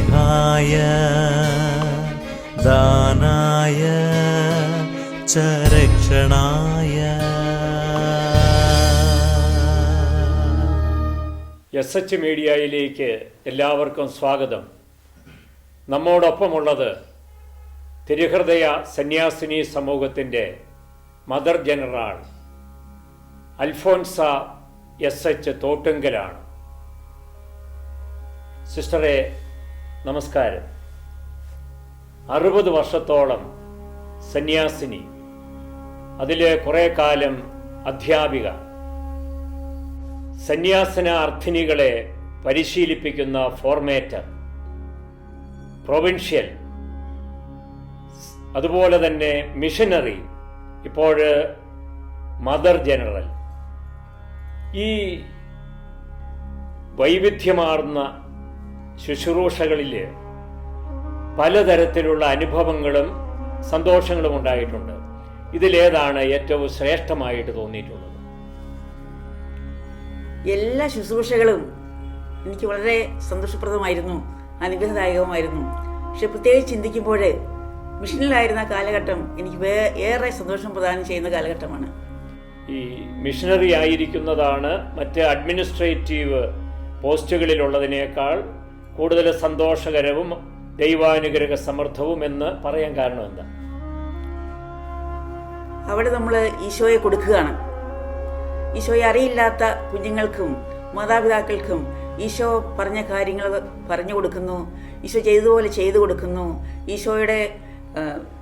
സ്നേഹായ ദാനായ ചരക്ഷണായ. S H മീഡിയയിലേക്ക് എല്ലാവർക്കും സ്വാഗതം. നമ്മോടൊപ്പമുള്ളത് തിരുഹൃദയ സന്യാസിനി സമൂഹത്തിന്റെ mother general Alphonsa S H തോട്ടുങ്കലാണ്. സിസ്റ്ററെ നമസ്കാരം. അറുപത് വർഷത്തോളം സന്യാസിനി. അതിൽ കുറേ കാലം അധ്യാപിക. സന്യാസന അർത്ഥിനികളെ പരിശീലിപ്പിക്കുന്ന ഫോർമേറ്റർ. പ്രൊവിൻഷ്യൽ. അതുപോലെ തന്നെ മിഷനറി. ഇപ്പോൾ മദർ ജനറൽ. ഈ വൈവിധ്യമാർന്ന ശുശ്രൂഷകളിൽ പലതരത്തിലുള്ള അനുഭവങ്ങളും സന്തോഷങ്ങളും ഉണ്ടായിട്ടുണ്ട്. ഇതിലേതാണ് ഏറ്റവും ശ്രേഷ്ഠമായിട്ട് തോന്നിയിട്ടുള്ളത്. എല്ലാ ശുശ്രൂഷകളും എനിക്ക് വളരെ സന്തോഷപ്രദമായിരുന്നു അനുഗ്രഹദായകമായിരുന്നു പക്ഷെ പ്രത്യേകിച്ച് ചിന്തിക്കുമ്പോൾ മിഷനിലായിരുന്ന കാലഘട്ടം എനിക്ക് ഏറെ സന്തോഷം പ്രദാനം ചെയ്യുന്ന കാലഘട്ടമാണ്. ഈ മിഷനറി ആയിരിക്കുന്നതാണ് മറ്റ് അഡ്മിനിസ്ട്രേറ്റീവ് പോസ്റ്റുകളിലുള്ളതിനേക്കാൾ കൂടുതൽ സന്തോഷകരവും ദൈവാനുഗ്രഹ സമർത്ഥവും എന്ന് പറയാൻ കാരണം എന്താ? അവിടെ നമ്മൾ ഈശോയെ കൊടുക്കുകയാണ്. ഈശോയെ അറിയില്ലാത്ത കുഞ്ഞുങ്ങൾക്കും മാതാപിതാക്കൾക്കും ഈശോ പറഞ്ഞ കാര്യങ്ങൾ പറഞ്ഞു കൊടുക്കുന്നു. ഈശോ ചെയ്തതുപോലെ ചെയ്തു കൊടുക്കുന്നു. ഈശോയുടെ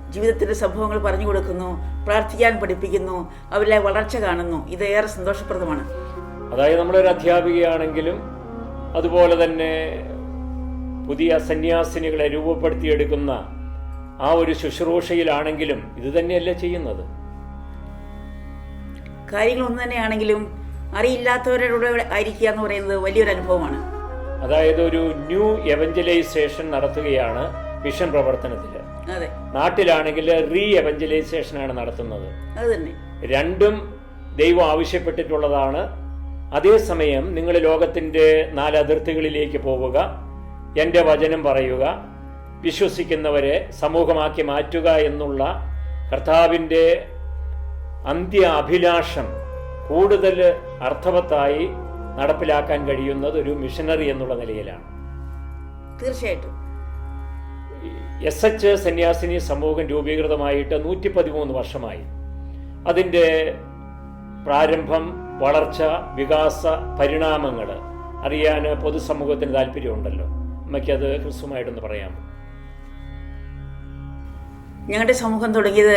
ജീവിതത്തിന്റെ സംഭവങ്ങൾ പറഞ്ഞു കൊടുക്കുന്നു. പ്രാർത്ഥിക്കാൻ പഠിപ്പിക്കുന്നു. അവരിലെ വളർച്ച കാണുന്നു. ഇത് ഏറെ സന്തോഷപ്രദമാണ്. അതായത് നമ്മളൊരു അധ്യാപികയാണെങ്കിലും അതുപോലെ തന്നെ പുതിയ സന്യാസിനികളെ രൂപപ്പെടുത്തിയെടുക്കുന്ന ആ ഒരു ശുശ്രൂഷയിലാണെങ്കിലും ഇത് തന്നെയല്ലേ ചെയ്യുന്നത്? കാര്യങ്ങൾ ഒന്ന് തന്നെയാണെങ്കിലും അറിയില്ലാത്തവരുടെ ആയിരിക്കുക എന്ന് പറയുന്നത് വലിയൊരു അനുഭവമാണ്. അതായത് ഒരു ന്യൂ എവഞ്ചലൈസേഷൻ നടത്തുകയാണ് മിഷൻ പ്രവർത്തനത്തിൽ. നാട്ടിലാണെങ്കിൽ റീ എവഞ്ചലൈസേഷൻ ആണ് നടത്തുന്നത് രണ്ടും ദൈവം ആവശ്യപ്പെട്ടിട്ടുള്ളതാണ്. അതേസമയം നിങ്ങൾ ലോകത്തിന്റെ നാല് അതിർത്തികളിലേക്ക് പോവുക. എന്റെ വചനം പറയുക. വിശ്വസിക്കുന്നവരെ സമൂഹമാക്കി മാറ്റുക എന്നുള്ള കർത്താവിന്റെ അന്ത്യ അഭിലാഷം കൂടുതൽ അർത്ഥവത്തായി നടപ്പിലാക്കാൻ കഴിയുന്നത് ഒരു മിഷനറി എന്നുള്ള നിലയിലാണ്. തീർച്ചയായിട്ടും. എസ് എച്ച് സന്യാസിനി സമൂഹം രൂപീകൃതമായിട്ട് നൂറ്റി പതിമൂന്ന് വർഷമായി. അതിന്റെ പ്രാരംഭം വളർച്ച വികാസ പരിണാമങ്ങൾ അറിയാൻ പൊതുസമൂഹത്തിന് താല്പര്യമുണ്ടല്ലോ. അമ്മയ്ക്കത് ഹ്രസ്വമായിട്ടൊന്ന് പറയാം ഞങ്ങളുടെ സമൂഹം തുടങ്ങിയത്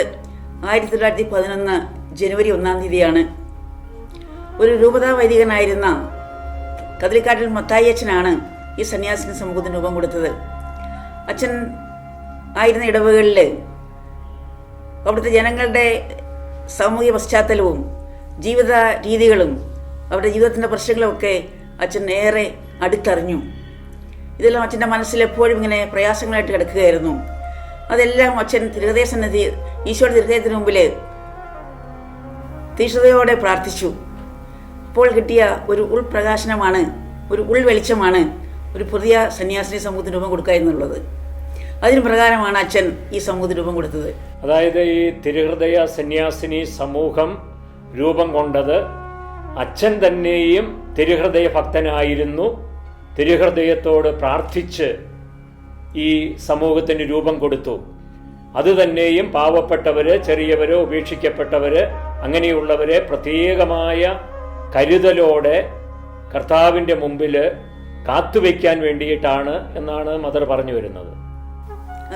ആയിരത്തി തൊള്ളായിരത്തി പതിനൊന്ന് ജനുവരി ഒന്നാം തീയതിയാണ്. ഒരു രൂപതാ വൈദികനായിരുന്ന കതിരിക്കാട്ടിൽ മത്തായി അച്ഛനാണ് ഈ സന്യാസിന് സമൂഹത്തിന് രൂപം കൊടുത്തത്. അച്ഛൻ ആയിരുന്ന ഇടവുകളിൽ അവിടുത്തെ ജനങ്ങളുടെ സാമൂഹിക പശ്ചാത്തലവും ജീവിത രീതികളും അവരുടെ ജീവിതത്തിന്റെ പ്രശ്നങ്ങളുമൊക്കെ അച്ഛൻ ഏറെ അടുത്തറിഞ്ഞു. ഇതെല്ലാം അച്ഛന്റെ മനസ്സിൽ എപ്പോഴും ഇങ്ങനെ പ്രയാസങ്ങളായിട്ട് കിടക്കുകയായിരുന്നു. അതെല്ലാം അച്ഛൻ തിരുഹൃദയ സന്നിധി ഈശോയുടെ തിരുഹൃദയത്തിന് മുമ്പിൽ തീഷ്ണതയോടെ പ്രാർത്ഥിച്ചു. അപ്പോൾ കിട്ടിയ ഒരു ഉൾപ്രകാശനമാണ് ഒരു ഉൾവെളിച്ചമാണ് ഒരു പുതിയ സന്യാസിനി സമൂഹത്തിന് രൂപം കൊടുക്കുക എന്നുള്ളത്. അതിന് പ്രകാരമാണ് അച്ഛൻ ഈ സമൂഹത്തിന് രൂപം കൊടുത്തത്. അതായത് ഈ തിരുഹൃദയ സന്യാസിനി സമൂഹം രൂപം കൊണ്ടത് അച്ഛൻ തന്നെയും തിരുഹൃദയ ഭക്തനായിരുന്നു. തിരുഹൃദയത്തോട് പ്രാർത്ഥിച്ച് ഈ സമൂഹത്തിന് രൂപം കൊടുത്തു. അതുതന്നെയും പാവപ്പെട്ടവര് ചെറിയവര് ഉപേക്ഷിക്കപ്പെട്ടവര് അങ്ങനെയുള്ളവരെ പ്രത്യേകമായ കരുതലോടെ കർത്താവിന്റെ മുമ്പിൽ കാത്തുവെക്കാൻ വേണ്ടിയിട്ടാണ് എന്നാണ് മദർ പറഞ്ഞു വരുന്നത്.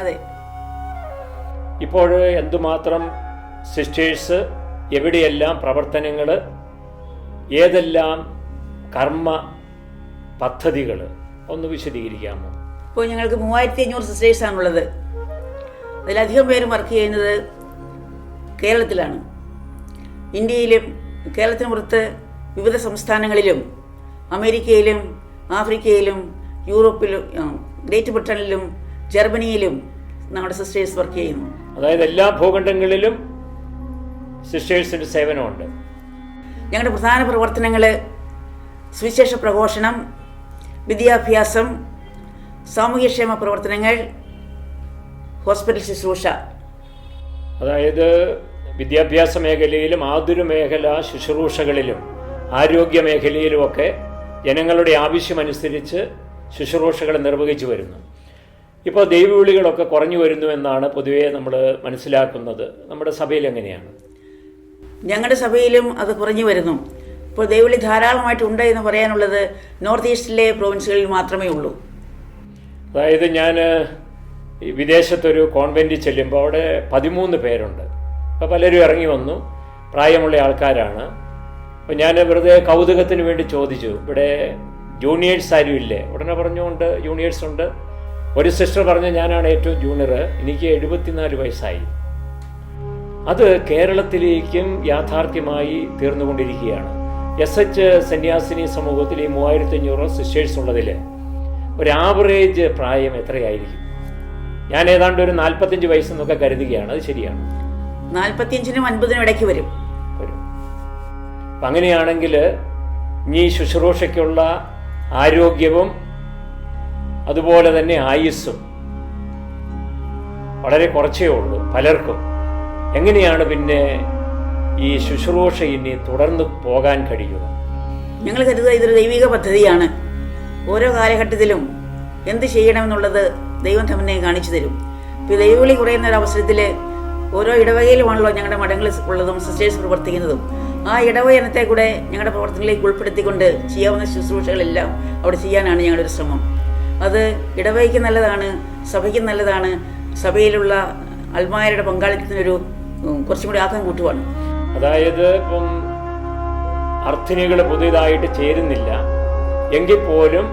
അതെ. ഇപ്പോൾ എന്തുമാത്രം സിസ്റ്റേഴ്സ് എവിടെയെല്ലാം പ്രവർത്തനങ്ങൾ ഏതെല്ലാം കർമ്മ പദ്ധതികൾ ഒന്ന് വിശദീകരിക്കാമോ? ഇപ്പോൾ ഞങ്ങൾക്ക് മൂവായിരത്തി അഞ്ഞൂറ് സിസ്റ്റേഴ്സാണുള്ളത്. അതിലധികം പേരും വർക്ക് ചെയ്യുന്നത് കേരളത്തിലാണ്. ഇന്ത്യയിലും കേരളത്തിന് പുറത്ത് വിവിധ സംസ്ഥാനങ്ങളിലും അമേരിക്കയിലും ആഫ്രിക്കയിലും യൂറോപ്പിലും ഗ്രേറ്റ് ബ്രിട്ടനിലും ജർമ്മനിയിലും നമ്മുടെ സിസ്റ്റേഴ്സ് വർക്ക് ചെയ്യുന്നു. അതായത് എല്ലാ ഭൂഖണ്ഡങ്ങളിലും സിസ്റ്റേഴ്സിന്റെ സേവനമുണ്ട്. ഞങ്ങളുടെ പ്രധാന പ്രവർത്തനങ്ങൾ സുവിശേഷ പ്രഘോഷണം വിദ്യാഭ്യാസം സാമൂഹ്യക്ഷേമ പ്രവർത്തനങ്ങൾ ഹോസ്പിറ്റൽ ശുശ്രൂഷ. അതായത് വിദ്യാഭ്യാസ മേഖലയിലും ആതുര മേഖല ശുശ്രൂഷകളിലും ആരോഗ്യ മേഖലയിലുമൊക്കെ ജനങ്ങളുടെ ആവശ്യമനുസരിച്ച് ശുശ്രൂഷകൾ നിർവഹിച്ചു വരുന്നു. ഇപ്പോൾ ദൈവവിളികളൊക്കെ കുറഞ്ഞു വരുന്നു എന്നാണ് പൊതുവേ നമ്മൾ മനസ്സിലാക്കുന്നത്. നമ്മുടെ സഭയിൽ എങ്ങനെയാണ്? ഞങ്ങളുടെ സഭയിലും അത് കുറഞ്ഞു വരുന്നു. ഇപ്പോൾ ദൈവവിളി ധാരാളമായിട്ടുണ്ട് എന്ന് പറയാനുള്ളത് നോർത്ത് ഈസ്റ്റിലെ പ്രൊവിൻസുകളിൽ മാത്രമേ ഉള്ളൂ. അതായത് ഞാൻ വിദേശത്തൊരു കോൺവെന്റിൽ ചെല്ലുമ്പോൾ അവിടെ പതിമൂന്ന് പേരുണ്ട്. അപ്പോൾ പലരും ഇറങ്ങി വന്നു. പ്രായമുള്ള ആൾക്കാരാണ്. അപ്പോൾ ഞാൻ വെറുതെ കൗതുകത്തിന് വേണ്ടി ചോദിച്ചു. ഇവിടെ ജൂനിയേഴ്സ് ആരും ഇല്ലേ? ഉടനെ പറഞ്ഞുകൊണ്ട് ജൂനിയേഴ്സ് ഉണ്ട്. ഒരു സിസ്റ്റർ പറഞ്ഞു ഞാനാണ് ഏറ്റവും ജൂനിയർ എനിക്ക് എഴുപത്തിനാല് വയസ്സായി. അത് കേരളത്തിലേക്കും യാഥാർത്ഥ്യമായി തീർന്നുകൊണ്ടിരിക്കുകയാണ്. എസ് എച്ച് സന്യാസിനി സമൂഹത്തിൽ ഈ മൂവായിരത്തി അഞ്ഞൂറ് സിസ്റ്റേഴ്സ് ഉള്ളതിൽ ഒരു ആവറേജ് പ്രായം എത്രയായിരിക്കും? ഞാൻ ഏതാണ്ട് ഒരു നാൽപ്പത്തഞ്ച് വയസ്സെന്നൊക്കെ കരുതുകയാണ്. അത് ശരിയാണ്. നാൽപ്പത്തിയഞ്ചിനും അൻപതിനും ഇടയ്ക്ക് വരും. വരും. അപ്പം അങ്ങനെയാണെങ്കിൽ ഈ ശുശ്രൂഷയ്ക്കുള്ള ആരോഗ്യവും അതുപോലെ തന്നെ ആയുസ്സും വളരെ കുറച്ചേ ഉള്ളൂ പലർക്കും. എങ്ങനെയാണ് പിന്നെ ഈ ശുശ്രൂഷ ഇനി തുടർന്ന് പോകാൻ കഴിയുക ഞങ്ങൾ കരുതുക ഇതൊരു ദൈവിക പദ്ധതിയാണ്. ഓരോ കാലഘട്ടത്തിലും എന്ത് ചെയ്യണമെന്നുള്ളത് ദൈവം തന്നെ കാണിച്ചു തരും. ഇപ്പോൾ ദൈവവിളി കുറയുന്ന ഒരു അവസരത്തിൽ ഓരോ ഇടവകയിലുമാണല്ലോ ഞങ്ങളുടെ മഠങ്ങൾ ഉള്ളതും സിസ്റ്റേഴ്സ് പ്രവർത്തിക്കുന്നതും. ആ ഇടവയനത്തെ കൂടെ ഞങ്ങളുടെ പ്രവർത്തനങ്ങളിലേക്ക് ഉൾപ്പെടുത്തിക്കൊണ്ട് ചെയ്യാവുന്ന ശുശ്രൂഷകളെല്ലാം അവിടെ ചെയ്യാനാണ് ഞങ്ങളുടെ ശ്രമം. അത് ഇടവകയ്ക്ക് നല്ലതാണ് സഭയ്ക്ക് നല്ലതാണ് സഭയിലുള്ള അൽമാരുടെ പങ്കാളിത്തത്തിനൊരു കുറച്ചും കൂടി ആക്കം കൂട്ടുവാണ്. അതായത് ഇപ്പം അർത്ഥിനികൾ പുതിയതായിട്ട് ചേരുന്നില്ല. എങ്കിൽ പോലും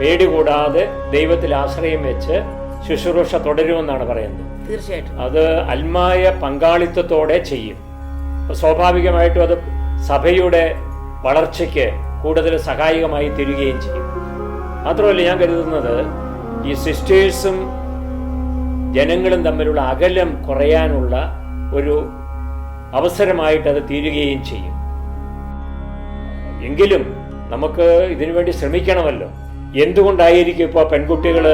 പേടി കൂടാതെ ദൈവത്തിൽ ആശ്രയം വെച്ച് ശുശ്രൂഷ തുടരുമെന്നാണ് പറയുന്നത്. തീർച്ചയായിട്ടും. അത് അൽമായ പങ്കാളിത്തത്തോടെ ചെയ്യും. സ്വാഭാവികമായിട്ടും അത് സഭയുടെ വളർച്ചയ്ക്ക് കൂടുതൽ സഹായകമായി തീരുകയും ചെയ്യും. മാത്രമല്ല ഞാൻ കരുതുന്നത് ഈ സിസ്റ്റേഴ്സും ജനങ്ങളും തമ്മിലുള്ള അകലം കുറയാനുള്ള ഒരു അവസരമായിട്ട് അത് തീരുകയും ചെയ്യും. എങ്കിലും നമുക്ക് ഇതിനുവേണ്ടി ശ്രമിക്കണമല്ലോ. എന്തുകൊണ്ടായിരിക്കും ഇപ്പോൾ പെൺകുട്ടികൾ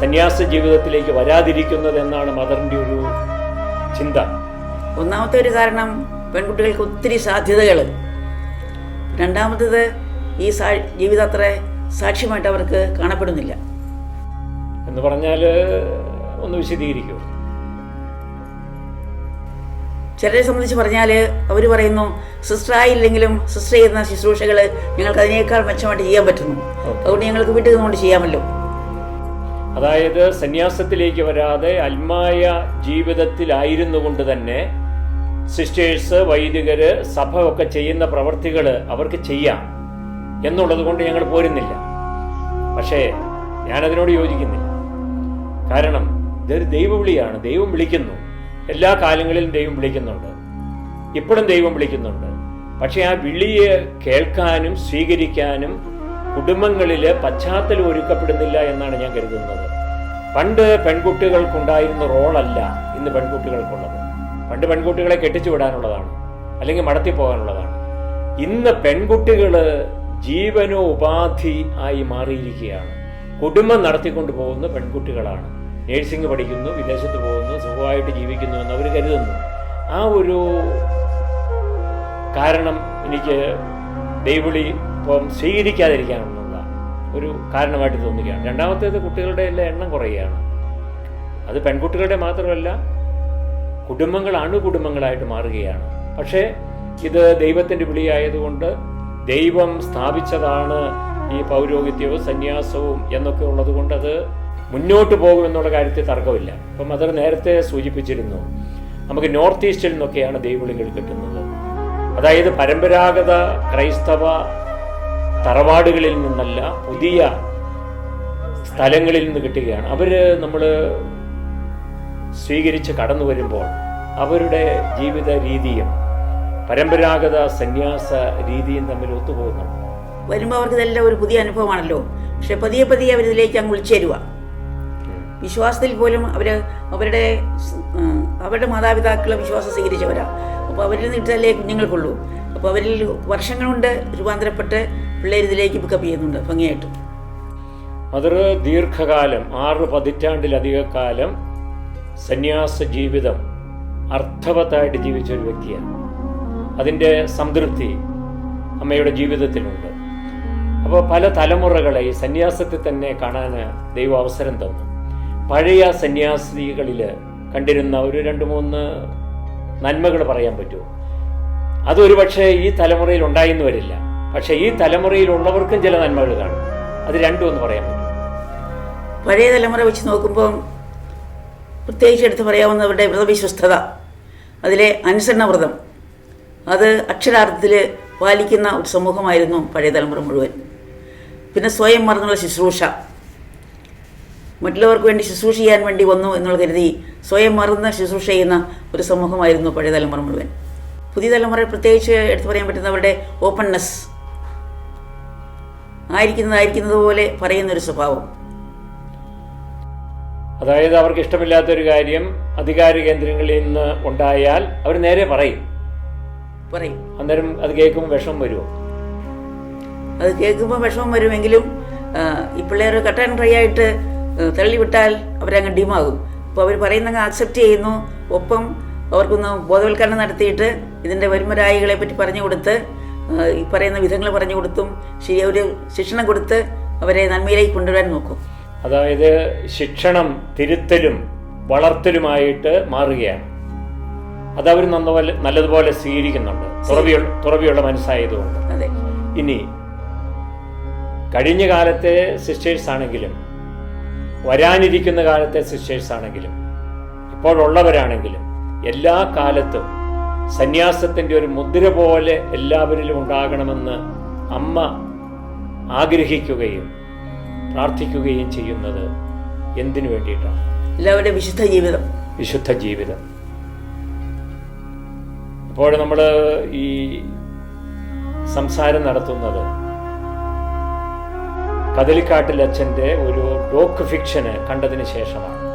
സന്യാസ ജീവിതത്തിലേക്ക് വരാതിരിക്കുന്നത് എന്നാണ് മദറിന്റെ ഒരു ചിന്ത. ഒന്നാമത്തെ ഒരു കാരണം പെൺകുട്ടികൾക്ക് ഒത്തിരി സാധ്യതകൾ രണ്ടാമത്തത് ഈ സാ ജീവിതം അത്ര സാക്ഷ്യമായിട്ട് അവർക്ക് കാണപ്പെടുന്നില്ല. എന്ന് പറഞ്ഞാൽ ഒന്ന് വിശദീകരിക്കൂ. ചിലരെ സംബന്ധിച്ച് പറഞ്ഞാൽ അവർ പറയുന്നു സിസ്റ്റർ ആയില്ലെങ്കിലും സിസ്റ്റർ ചെയ്യുന്ന ശുശ്രൂഷകൾ ഞങ്ങൾക്ക് അതിനേക്കാൾ മെച്ചമായിട്ട് ചെയ്യാൻ പറ്റുന്നു. അതുകൊണ്ട് ഞങ്ങൾക്ക് വീട്ടിൽ നിന്നുകൊണ്ട് ചെയ്യാമല്ലോ. അതായത് സന്യാസത്തിലേക്ക് വരാതെ അൽമായ ജീവിതത്തിലായിരുന്നു കൊണ്ട് തന്നെ സിസ്റ്റേഴ്സ് വൈദികര് സഭ ഒക്കെ ചെയ്യുന്ന പ്രവർത്തികൾ അവർക്ക് ചെയ്യാം എന്നുള്ളത് കൊണ്ട് ഞങ്ങൾ പോരുന്നില്ല. പക്ഷേ ഞാനതിനോട് യോജിക്കുന്നില്ല. കാരണം ഇതൊരു ദൈവവിളിയാണ് ദൈവം വിളിക്കുന്നു. എല്ലാ കാലങ്ങളിലും ദൈവം വിളിക്കുന്നുണ്ട്. ഇപ്പോഴും ദൈവം വിളിക്കുന്നുണ്ട്. പക്ഷേ ആ വിളിയെ കേൾക്കാനും സ്വീകരിക്കാനും കുടുംബങ്ങളിൽ പശ്ചാത്തലം ഒരുക്കപ്പെടുന്നില്ല എന്നാണ് ഞാൻ കരുതുന്നത്. പണ്ട് പെൺകുട്ടികൾക്കുണ്ടായിരുന്ന റോളല്ല ഇന്ന് പെൺകുട്ടികൾക്കുള്ളത്. പണ്ട് പെൺകുട്ടികളെ കെട്ടിച്ചു വിടാനുള്ളതാണ്. അല്ലെങ്കിൽ മടത്തി പോകാനുള്ളതാണ്. ഇന്ന് പെൺകുട്ടികൾ ജീവനോ ഉപാധി ആയി മാറിയിരിക്കുകയാണ്. കുടുംബം നടത്തിക്കൊണ്ടു പോകുന്ന പെൺകുട്ടികളാണ്. നേഴ്സിംഗ് പഠിക്കുന്നു വിദേശത്ത് പോകുന്നു സുഖമായിട്ട് ജീവിക്കുന്നു എന്ന് അവർ കരുതുന്നു. ആ ഒരു കാരണം എനിക്ക് ദൈവളി ഇപ്പം സ്വീകരിക്കാതിരിക്കാനുള്ള ഒരു കാരണമായിട്ട് തോന്നുകയാണ്. രണ്ടാമത്തേത് കുട്ടികളുടെ എല്ലാം എണ്ണം കുറയുകയാണ്. അത് പെൺകുട്ടികളുടെ മാത്രമല്ല കുടുംബങ്ങൾ അണുകുടുംബങ്ങളായിട്ട് മാറുകയാണ്. പക്ഷേ ഇത് ദൈവത്തിന്റെ വിളിയായതുകൊണ്ട് ദൈവം സ്ഥാപിച്ചതാണ് ഈ പൗരോഹിത്യവും സന്യാസവും എന്നൊക്കെ ഉള്ളത് കൊണ്ട് അത് മുന്നോട്ട് പോകുമെന്നുള്ള കാര്യത്തിൽ തർക്കമില്ല. അപ്പം മദർ നേരത്തെ സൂചിപ്പിച്ചിരുന്നു നമുക്ക് നോർത്ത് ഈസ്റ്റിൽ നിന്നൊക്കെയാണ് ദൈവവിളികൾ കിട്ടുന്നത്. അതായത് പരമ്പരാഗത ക്രൈസ്തവ തറവാടുകളിൽ നിന്നല്ല പുതിയ സ്ഥലങ്ങളിൽ നിന്ന് കിട്ടുകയാണ്. അവർ നമ്മൾ സ്വീകരിച്ച് കടന്നു വരുമ്പോൾ അവരുടെ ജീവിത രീതിയും പരമ്പരാഗത സന്യാസ രീതിയും തമ്മിൽ ഒത്തുപോകുന്നു വരുമ്പോൾ അവർക്ക് ഇതെല്ലാം ഒരു പുതിയ അനുഭവമാണല്ലോ. പക്ഷെ പതിയെ പതിയെ അവരിതിലേക്ക് അങ്ങ് ഉൾച്ചേരുക. വിശ്വാസത്തിൽ പോലും അവർ അവരുടെ അവരുടെ മാതാപിതാക്കളെ വിശ്വാസം സ്വീകരിച്ചവരാ. അപ്പോൾ അവരിൽ നിന്നിട്ടല്ലേ കുഞ്ഞുങ്ങൾക്കുള്ളൂ. അപ്പോൾ അവരിൽ വർഷങ്ങൾ കൊണ്ട് രൂപാന്തരപ്പെട്ട് പിള്ളേർ ഇതിലേക്ക് പിക്കപ്പ് ചെയ്യുന്നുണ്ട് ഭംഗിയായിട്ട്. അതർ ദീർഘകാലം ആറ് പതിറ്റാണ്ടിലധിക കാലം സന്യാസ ജീവിതം അർത്ഥവത്തായിട്ട് ജീവിച്ച ഒരു വ്യക്തിയാണ്. അതിന്റെ സംതൃപ്തി അമ്മയുടെ ജീവിതത്തിലുണ്ട്. അപ്പോൾ പല തലമുറകളെ ഈ സന്യാസത്തിൽ തന്നെ കാണാൻ ദൈവം അവസരം തന്നു. പഴയ സന്യാസികളിൽ കണ്ടിരുന്ന ഒരു രണ്ട് മൂന്ന് നന്മകൾ പറയാൻ പറ്റുമോ? അതൊരു പക്ഷേ ഈ തലമുറയിൽ ഉണ്ടായിന്ന് വരില്ല. പക്ഷേ ഈ തലമുറയിലുള്ളവർക്കും ചില നന്മകൾ കാണും. അത് രണ്ടും ഒന്ന് പറയാൻ പറ്റും പഴയ തലമുറ വെച്ച് നോക്കുമ്പോൾ പ്രത്യേകിച്ച് എടുത്ത് പറയാവുന്നവരുടെ വ്രതവിശ്വസ്തത അതിലെ അനുസരണ വ്രതം അത് അക്ഷരാർത്ഥത്തിൽ പാലിക്കുന്ന ഒരു സമൂഹമായിരുന്നു പഴയ തലമുറ മുഴുവൻ. പിന്നെ സ്വയം മറന്നുള്ള ശുശ്രൂഷ മറ്റുള്ളവർക്ക് വേണ്ടി ശുശ്രൂഷ ചെയ്യാൻ വേണ്ടി വന്നു എന്നുള്ള കരുതി സ്വയം മറന്ന് ശുശ്രൂഷ ചെയ്യുന്ന ഒരു സമൂഹമായിരുന്നു പഴയ തലമുറ മുഴുവൻ. പുതിയ തലമുറ പ്രത്യേകിച്ച് എടുത്തു പറയാൻ പറ്റുന്നവരുടെ ഓപ്പൺനെസ് ആയിരിക്കുന്നതായിരിക്കുന്നത് പോലെ പറയുന്നൊരു സ്വഭാവം. അതായത് അവർക്ക് ഇഷ്ടമില്ലാത്ത ഒരു കാര്യം അധികാര കേന്ദ്രങ്ങളിൽ നിന്ന് ഉണ്ടായാൽ അവർ നേരെ പറയും. പറയും. അന്നേരം അത് കേൾക്കുമ്പോൾ വിഷമം വരുമോ അത് കേൾക്കുമ്പോൾ വിഷമം വരുമെങ്കിലും ഈ പിള്ളേർ കട്ടാൻ ട്രൈ ആയിട്ട് ആ, തള്ളിവിട്ടാൽ അവരങ്ങ് ഡിമാകും. അപ്പോൾ അവർ പറയുന്നങ്ങ് ആക്സെപ്റ്റ് ചെയ്യുന്നു. ഒപ്പം അവർക്കൊന്ന് ബോധവൽക്കരണം നടത്തിയിട്ട് ഇതിന്റെ വരുമരായികളെ പറ്റി പറഞ്ഞു കൊടുത്ത് ഈ പറയുന്ന വിധങ്ങൾ പറഞ്ഞു കൊടുത്തും ശരി ഒരു ശിക്ഷണം കൊടുത്ത് അവരെ നന്മയിലേക്ക് കൊണ്ടുവരാൻ നോക്കും. അതായത് ശിക്ഷണം തിരുത്തലും വളർത്തലുമായിട്ട് മാറുകയാണ്. അതവർ നന്നപോലെ നല്ലതുപോലെ സ്വീകരിക്കുന്നുണ്ട്. തുറവിയുള്ള തുറവിയുള്ള മനസ്സായതുകൊണ്ട്. ഇനി കഴിഞ്ഞ കാലത്തെ സിസ്റ്റേഴ്സ് ആണെങ്കിലും വരാനിരിക്കുന്ന കാലത്തെ സിസ്റ്റേഴ്സ് ആണെങ്കിലും ഇപ്പോഴുള്ളവരാണെങ്കിലും എല്ലാ കാലത്തും സന്യാസത്തിന്റെ ഒരു മുദ്ര പോലെ എല്ലാവരിലും ഉണ്ടാകണമെന്ന് അമ്മ ആഗ്രഹിക്കുകയും പ്രാർത്ഥിക്കുകയും ചെയ്യുന്നത് എന്തിനു വേണ്ടിയിട്ടാണ്? എല്ലാവരുടെ വിശുദ്ധ ജീവിതം. വിശുദ്ധ ജീവിതം. ഇപ്പോൾ നമ്മൾ ഈ സംസാരം നടത്തുന്നത് കദലിക്കാട്ടിൽ അച്ഛന്റെ ഒരു ഡോക്ക് ഫിക്ഷന് കണ്ടതിന് ശേഷമാണ്.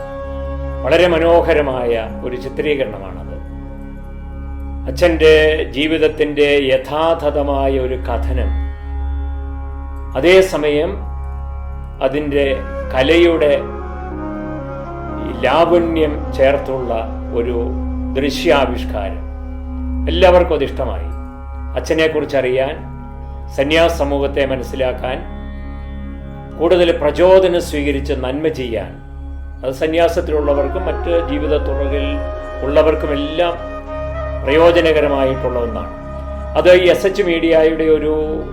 വളരെ മനോഹരമായ ഒരു ചിത്രീകരണമാണത്. അച്ഛന്റെ ജീവിതത്തിന്റെ യഥാതഥമായ ഒരു കഥനം. അതേസമയം അതിന്റെ കലയുടെ ലാവണ്യം ചേർത്തുള്ള ഒരു ദൃശ്യാവിഷ്കാരം. എല്ലാവർക്കും അതിഷ്ടമായി. അച്ഛനെക്കുറിച്ച് അറിയാൻ സന്യാസ സമൂഹത്തെ മനസ്സിലാക്കാൻ കൂടുതൽ പ്രചോദനം സ്വീകരിച്ച് നന്മ ചെയ്യാൻ. അത് സന്യാസത്തിലുള്ളവർക്കും മറ്റ് ജീവിത തുറകിൽ ഉള്ളവർക്കുമെല്ലാം പ്രയോജനകരമായിട്ടുള്ള ഒന്നാണ്. അത് എസ് എച്ച് മീഡിയയുടെ ഒരു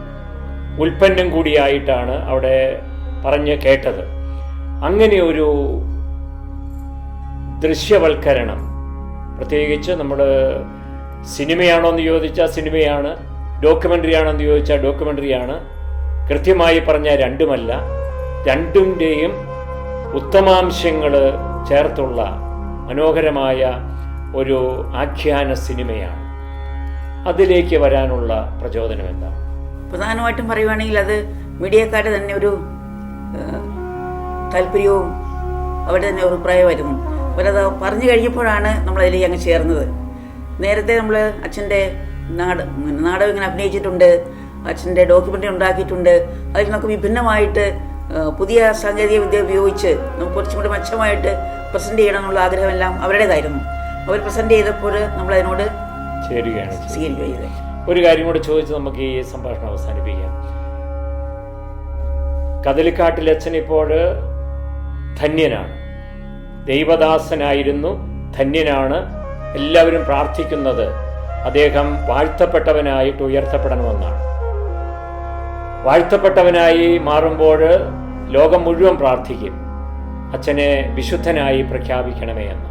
ഉൽപ്പന്നം കൂടിയായിട്ടാണ് അവിടെ പറഞ്ഞ് കേട്ടത്. അങ്ങനെ ഒരു ദൃശ്യവൽക്കരണം. പ്രത്യേകിച്ച് നമ്മൾ സിനിമയാണോ എന്ന് ചോദിച്ചാൽ സിനിമയാണ് ഡോക്യുമെന്ററി ആണോ എന്ന് ചോദിച്ചാൽ ഡോക്യുമെന്ററിയാണ് കൃത്യമായി പറഞ്ഞ രണ്ടുമല്ല രണ്ടിന്റെയും ഉത്തമാംശങ്ങൾ ചേർത്തുള്ള മനോഹരമായ ഒരു ആഖ്യാന സിനിമയാണ്. അതിലേക്ക് വരാനുള്ള പ്രചോദനം എന്താണ്? പ്രധാനമായിട്ടും പറയുവാണെങ്കിൽ അത് മീഡിയക്കാരുടെ തന്നെ ഒരു താല്പര്യവും അവരുടെ തന്നെ അഭിപ്രായമായിരുന്നു അവരത് പറഞ്ഞു കഴിഞ്ഞപ്പോഴാണ് നമ്മളതിലേക്ക് അങ്ങ് ചേർന്നത്. നേരത്തെ നമ്മൾ അച്ഛന്റെ നാട് നാടകം ഇങ്ങനെ അഭിനയിച്ചിട്ടുണ്ട്. അച്ഛന്റെ ഡോക്യുമെന്ററി ഉണ്ടാക്കിയിട്ടുണ്ട്. അതിൽ നമുക്ക് വിഭിന്നമായിട്ട് പുതിയ സാങ്കേതിക വിദ്യ ഉപയോഗിച്ച് നമുക്ക് കുറച്ചും കൂടി മെച്ചമായിട്ട് പ്രസന്റ് ചെയ്യണം എന്നുള്ള ആഗ്രഹമെല്ലാം അവരുടേതായിരുന്നു. അവർ പ്രസന്റ് ചെയ്തപ്പോൾ നമ്മളതിനോട് ചേരുകയാണ് ചെയ്യുന്നത്. സ്വീകരിക്കുകയും ചെയ്തത് ഒരു കാര്യം കൂടെ ചോദിച്ച് നമുക്ക് ഈ സംഭാഷണം അവസാനിപ്പിക്കാം. കദലിക്കാട്ടിൽ അച്ഛൻ ഇപ്പോൾ ധന്യനാണ്. ദൈവദാസനായിരുന്നു ധന്യനാണ്. എല്ലാവരും പ്രാർത്ഥിക്കുന്നത് അദ്ദേഹം വാഴ്ത്തപ്പെട്ടവനായിട്ട് ഉയർത്തപ്പെടണമെന്നാണ് വാഴ്ത്തപ്പെട്ടവനായി മാറുമ്പോൾ ലോകം മുഴുവൻ പ്രാർത്ഥിക്കും. അച്ഛനെ വിശുദ്ധനായി പ്രഖ്യാപിക്കണമേ എന്ന്.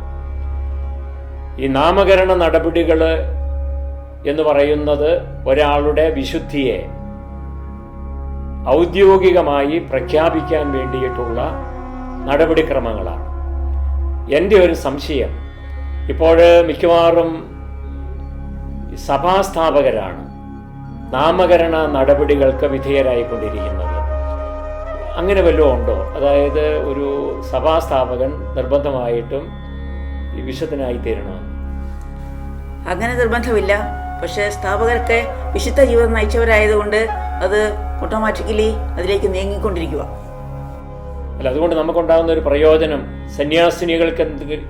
ഈ നാമകരണ നടപടികൾ എന്ന് പറയുന്നത് ഒരാളുടെ വിശുദ്ധിയെ ഔദ്യോഗികമായി പ്രഖ്യാപിക്കാൻ വേണ്ടിയിട്ടുള്ള നടപടിക്രമങ്ങളാണ്. എന്റെ ഒരു സംശയം ഇപ്പോൾ മിക്കവാറും സഭാസ്ഥാപകരാണ് നാമകരണ നടപടികൾക്ക് വിധേയരായിക്കൊണ്ടിരിക്കുന്നത്. അങ്ങനെ വല്ലതും ഉണ്ടോ? അതായത് ഒരു സഭാസ്ഥാപകൻ നിർബന്ധമായിട്ടും വിശുദ്ധനായി തീരണോ? അങ്ങനെ നിർബന്ധമില്ല. പക്ഷേ സ്ഥാപകരൊക്കെ വിശുദ്ധ ജീവിതം നയിച്ചവരായതുകൊണ്ട് അത് ഓട്ടോമാറ്റിക്കലി അതിലേക്ക് നീങ്ങിക്കൊണ്ടിരിക്കുക അല്ല അതുകൊണ്ട് നമുക്കുണ്ടാകുന്ന ഒരു പ്രയോജനം സന്യാസിനികൾക്ക്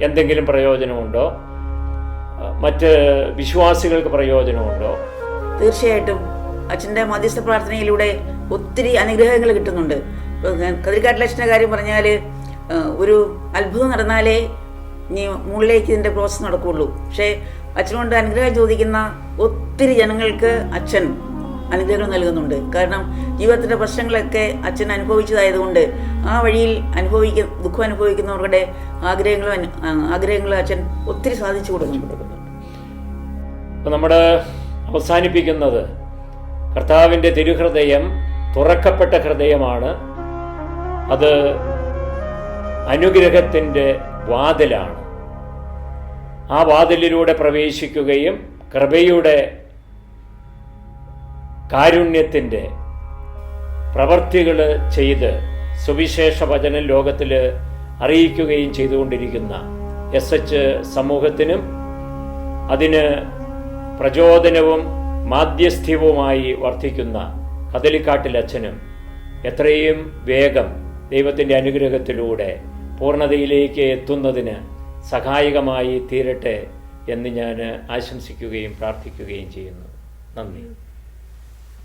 എന്തെങ്കിലും പ്രയോജനമുണ്ടോ? മറ്റ് വിശ്വാസികൾക്ക് പ്രയോജനമുണ്ടോ? തീർച്ചയായിട്ടും അച്ഛന്റെ മധ്യസ്ഥ പ്രാർത്ഥനയിലൂടെ ഒത്തിരി അനുഗ്രഹങ്ങൾ കിട്ടുന്നുണ്ട്. കതിരിക്കാട്ടിലച്ഛന്റെ കാര്യം പറഞ്ഞാൽ ഒരു അത്ഭുതം നടന്നാലേ ഇനി മുകളിലേക്ക് ഇതിന്റെ പ്രോസസ്സ് നടക്കുകയുള്ളൂ. പക്ഷേ അച്ഛനോട് അനുഗ്രഹം ചോദിക്കുന്ന ഒത്തിരി ജനങ്ങൾക്ക് അച്ഛൻ അനുഗ്രഹങ്ങൾ നൽകുന്നുണ്ട്. കാരണം ജീവിതത്തിന്റെ പ്രശ്നങ്ങളൊക്കെ അച്ഛൻ അനുഭവിച്ചതായതുകൊണ്ട് ആ വഴിയിൽ അനുഭവിക്ക ദുഃഖം അനുഭവിക്കുന്നവരുടെ ആഗ്രഹങ്ങളും ആഗ്രഹങ്ങളും അച്ഛൻ ഒത്തിരി സാധിച്ചു കൊടുക്കുന്നുണ്ട്. നമ്മുടെ അവസാനിപ്പിക്കുന്നത് കർത്താവിന്റെ തിരുഹൃദയം തുറക്കപ്പെട്ട ഹൃദയമാണ്. അത് അനുഗ്രഹത്തിന്റെ വാതിലാണ്. ആ വാതിലിലൂടെ പ്രവേശിക്കുകയും കൃപയുടെ കാരുണ്യത്തിന്റെ പ്രവർത്തികൾ ചെയ്ത് സുവിശേഷ വചനം ലോകത്തിൽ അറിയിക്കുകയും ചെയ്തുകൊണ്ടിരിക്കുന്ന എസ് എച്ച് സമൂഹത്തിനും അതിന് പ്രചോദനവും മാധ്യസ്ഥ്യവുമായി വർദ്ധിക്കുന്ന കദലിക്കാട്ടിലച്ഛനും എത്രയും വേഗം ദൈവത്തിന്റെ അനുഗ്രഹത്തിലൂടെ പൂർണതയിലേക്ക് എത്തുന്നതിന് സഹായകമായി തീരട്ടെ എന്ന് ഞാൻ ആശംസിക്കുകയും പ്രാർത്ഥിക്കുകയും ചെയ്യുന്നു. നന്ദി.